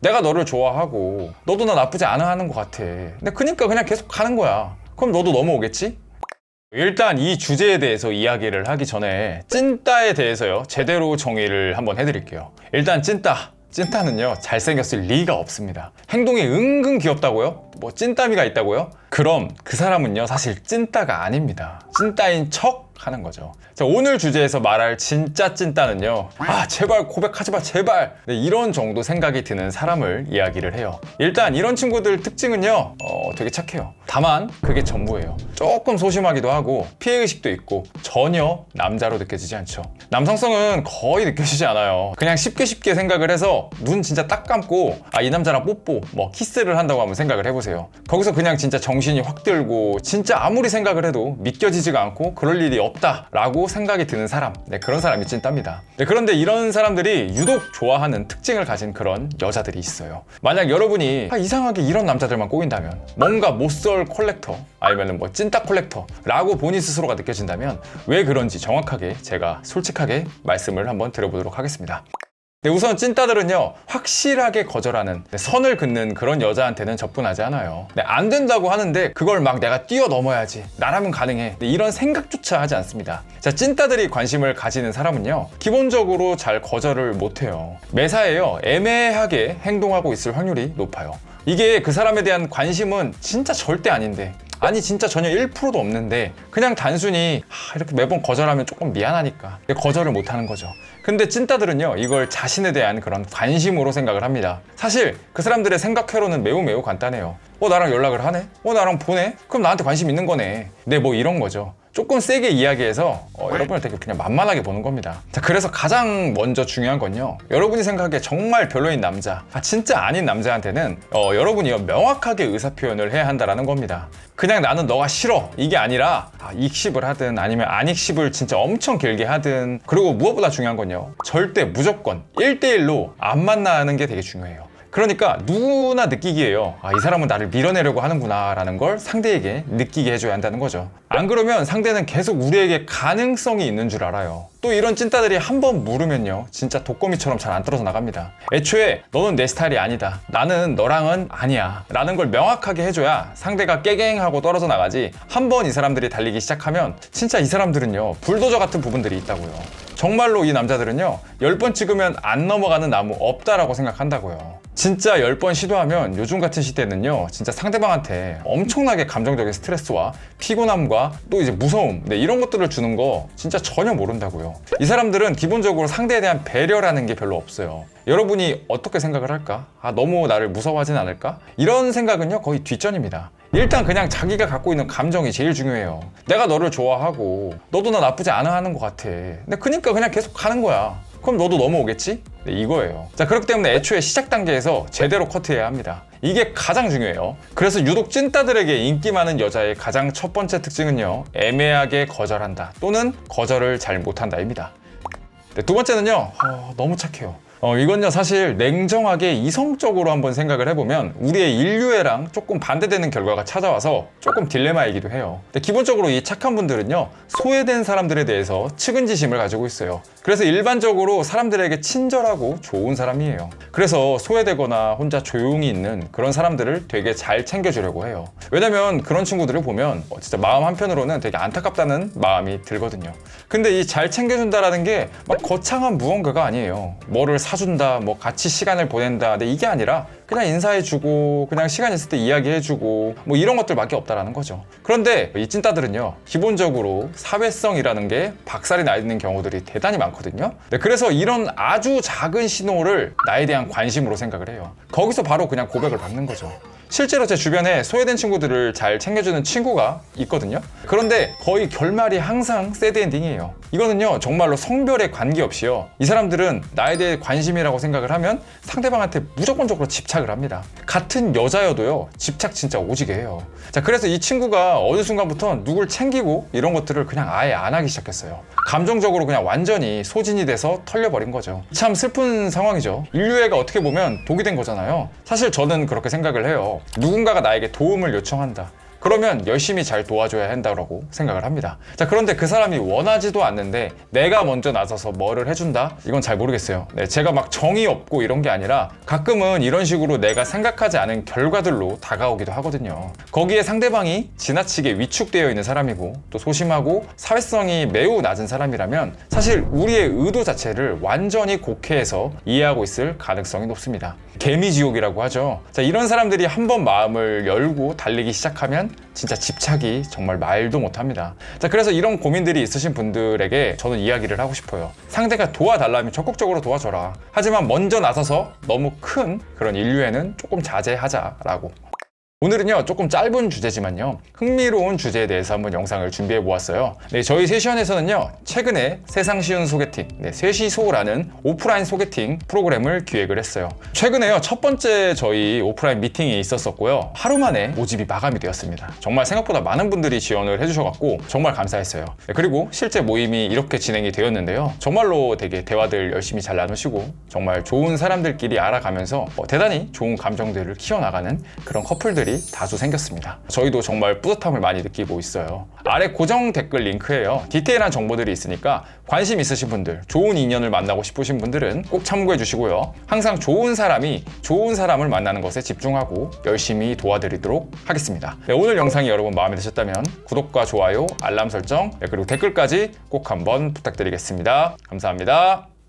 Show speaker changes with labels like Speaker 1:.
Speaker 1: 내가 너를 좋아하고 너도 나 나쁘지 않아 하는 것 같아. 근데 그니까 그냥 계속 가는 거야. 그럼 너도 넘어오겠지? 일단 이 주제에 대해서 이야기를 하기 전에 찐따에 대해서요 제대로 정의를 한번 해드릴게요 일단 찐따 찐따는요 잘생겼을 리가 없습니다 행동이 은근 귀엽다고요? 뭐 찐따미가 있다고요? 그럼 그 사람은요 사실 찐따가 아닙니다 찐따인 척 하는 거죠 자 오늘 주제에서 말할 진짜 찐따는요. 아 제발 고백하지 마 제발. 네, 이런 정도 생각이 드는 사람을 이야기를 해요. 일단 이런 친구들 특징은요. 어, 되게 착해요. 다만 그게 전부예요. 조금 소심하기도 하고 피해 의식도 있고 전혀 남자로 느껴지지 않죠. 남성성은 거의 느껴지지 않아요. 그냥 쉽게 쉽게 생각을 해서 눈 진짜 딱 감고 아 이 남자랑 뽀뽀 뭐 키스를 한다고 한번 생각을 해 보세요. 거기서 그냥 진짜 정신이 확 들고 진짜 아무리 생각을 해도 믿겨지지가 않고 그럴 일이 없다라고 생각이 드는 사람. 네 그런 사람이 찐따입니다. 네, 그런데 이런 사람들이 유독 좋아하는 특징을 가진 그런 여자들이 있어요. 만약 여러분이 아, 이상하게 이런 남자들만 꼬인다면 뭔가 못쏠 콜렉터 아니면 뭐 찐따 콜렉터라고 본인 스스로가 느껴진다면 왜 그런지 정확하게 제가 솔직하게 말씀을 한번 드려보도록 하겠습니다 네, 우선 찐따들은요 확실하게 거절하는 네, 선을 긋는 그런 여자한테는 접근하지 않아요. 네, 안 된다고 하는데 그걸 막 내가 뛰어넘어야지 나라면 가능해. 네, 이런 생각조차 하지 않습니다. 자 찐따들이 관심을 가지는 사람은요 기본적으로 잘 거절을 못해요. 매사에요 애매하게 행동하고 있을 확률이 높아요. 이게 그 사람에 대한 관심은 진짜 절대 아닌데 아니 진짜 전혀 1%도 없는데 그냥 단순히 하, 이렇게 매번 거절하면 조금 미안하니까 거절을 못하는 거죠. 근데 찐따들은요 이걸 자신에 대한 그런 관심으로 생각을 합니다. 사실 그 사람들의 생각 회로는 매우 매우 간단해요 어 나랑 연락을 하네? 어 나랑 보내? 그럼 나한테 관심 있는 거네. 네 뭐 이런 거죠 조금 세게 이야기해서 어, 여러분을 되게 그냥 만만하게 보는 겁니다. 자, 그래서 가장 먼저 중요한 건요. 여러분이 생각하기에 정말 별로인 남자, 아, 진짜 아닌 남자한테는 어, 여러분이 명확하게 의사 표현을 해야 한다라는 겁니다. 그냥 나는 너가 싫어 이게 아니라 아, 익십을 하든 아니면 안익십을 진짜 엄청 길게 하든 그리고 무엇보다 중요한 건요. 절대 무조건 1대1로 안 만나는 게 되게 중요해요. 그러니까 누구나 느끼기에요. 아, 이 사람은 나를 밀어내려고 하는구나 라는 걸 상대에게 느끼게 해줘야 한다는 거죠. 안 그러면 상대는 계속 우리에게 가능성이 있는 줄 알아요. 또 이런 찐따들이 한 번 물으면요. 진짜 독거미처럼 잘 안 떨어져 나갑니다. 애초에 너는 내 스타일이 아니다. 나는 너랑은 아니야. 라는 걸 명확하게 해줘야 상대가 깨갱하고 떨어져 나가지 한 번 이 사람들이 달리기 시작하면 진짜 이 사람들은요. 불도저 같은 부분들이 있다고요. 정말로 이 남자들은요 10번 찍으면 안 넘어가는 나무 없다라고 생각한다고요 진짜 10번 시도하면 요즘 같은 시대는요 진짜 상대방한테 엄청나게 감정적인 스트레스와 피곤함과 또 이제 무서움 네, 이런 것들을 주는 거 진짜 전혀 모른다고요 이 사람들은 기본적으로 상대에 대한 배려라는 게 별로 없어요 여러분이 어떻게 생각을 할까? 아 너무 나를 무서워하진 않을까? 이런 생각은요 거의 뒷전입니다 일단 그냥 자기가 갖고 있는 감정이 제일 중요해요. 내가 너를 좋아하고 너도 나 나쁘지 않아 하는 것 같아. 근데 그니까 그냥 계속 가는 거야. 그럼 너도 넘어오겠지? 네, 이거예요. 자 그렇기 때문에 애초에 시작 단계에서 제대로 커트해야 합니다. 이게 가장 중요해요. 그래서 유독 찐따들에게 인기 많은 여자의 가장 첫 번째 특징은요. 애매하게 거절한다 또는 거절을 잘 못한다입니다. 네, 두 번째는요. 어, 너무 착해요 어, 이건요, 사실 냉정하게 이성적으로 한번 생각을 해보면 우리의 인류애랑 조금 반대되는 결과가 찾아와서 조금 딜레마이기도 해요. 근데 기본적으로 이 착한 분들은요, 소외된 사람들에 대해서 측은지심을 가지고 있어요. 그래서 일반적으로 사람들에게 친절하고 좋은 사람이에요. 그래서 소외되거나 혼자 조용히 있는 그런 사람들을 되게 잘 챙겨주려고 해요. 왜냐면 그런 친구들을 보면 어, 진짜 마음 한편으로는 되게 안타깝다는 마음이 들거든요. 근데 이 잘 챙겨준다라는 게 막 거창한 무언가가 아니에요. 뭐를 사준다, 뭐 같이 시간을 보낸다. 근데 이게 아니라 그냥 인사해주고 그냥 시간 있을 때 이야기해주고 뭐 이런 것들밖에 없다라는 거죠. 그런데 이 찐따들은요 기본적으로 사회성이라는 게 박살이 나 있는 경우들이 대단히 많거든요. 네, 그래서 이런 아주 작은 신호를 나에 대한 관심으로 생각을 해요. 거기서 바로 그냥 고백을 받는 거죠. 실제로 제 주변에 소외된 친구들을 잘 챙겨주는 친구가 있거든요. 그런데 거의 결말이 항상 새드 엔딩이에요. 이거는요, 정말로 성별에 관계없이요. 이 사람들은 나에 대해 관심이라고 생각을 하면 상대방한테 무조건적으로 집착을 합니다. 같은 여자여도요, 집착 진짜 오지게 해요. 자, 그래서 이 친구가 어느 순간부터 누굴 챙기고 이런 것들을 그냥 아예 안 하기 시작했어요. 감정적으로 그냥 완전히 소진이 돼서 털려버린 거죠. 참 슬픈 상황이죠. 인류애가 어떻게 보면 독이 된 거잖아요. 사실 저는 그렇게 생각을 해요. 누군가가 나에게 도움을 요청한다. 그러면 열심히 잘 도와줘야 한다고 생각을 합니다. 자, 그런데 그 사람이 원하지도 않는데 내가 먼저 나서서 뭐를 해준다? 이건 잘 모르겠어요. 네, 제가 막 정이 없고 이런 게 아니라 가끔은 이런 식으로 내가 생각하지 않은 결과들로 다가오기도 하거든요. 거기에 상대방이 지나치게 위축되어 있는 사람이고 또 소심하고 사회성이 매우 낮은 사람이라면 사실 우리의 의도 자체를 완전히 곡해해서 이해하고 있을 가능성이 높습니다. 개미지옥이라고 하죠. 자, 이런 사람들이 한번 마음을 열고 달리기 시작하면 진짜 집착이 정말 말도 못합니다. 자, 그래서 이런 고민들이 있으신 분들에게 저는 이야기를 하고 싶어요. 상대가 도와달라면 적극적으로 도와줘라. 하지만 먼저 나서서 너무 큰 그런 인류에는 조금 자제하자라고. 오늘은요 조금 짧은 주제지만요 흥미로운 주제에 대해서 한번 영상을 준비해 보았어요. 네, 저희 세시원에서는요 최근에 세상 쉬운 소개팅 네, 세시소라는 오프라인 소개팅 프로그램을 기획을 했어요. 최근에요 첫 번째 저희 오프라인 미팅이 있었었고요. 하루 만에 모집이 마감이 되었습니다. 정말 생각보다 많은 분들이 지원을 해주셔갖고 정말 감사했어요. 네, 그리고 실제 모임이 이렇게 진행이 되었는데요. 정말로 되게 대화들 열심히 잘 나누시고 정말 좋은 사람들끼리 알아가면서 어, 대단히 좋은 감정들을 키워나가는 그런 커플들 이 다수 생겼습니다. 저희도 정말 뿌듯함을 많이 느끼고 있어요. 아래 고정 댓글 링크에요. 디테일한 정보들이 있으니까 관심 있으신 분들, 좋은 인연을 만나고 싶으신 분들은 꼭 참고해 주시고요. 항상 좋은 사람이 좋은 사람을 만나는 것에 집중하고 열심히 도와드리도록 하겠습니다. 네, 오늘 영상이 여러분 마음에 드셨다면 구독과 좋아요, 알람 설정, 네, 그리고 댓글까지 꼭 한번 부탁드리겠습니다. 감사합니다.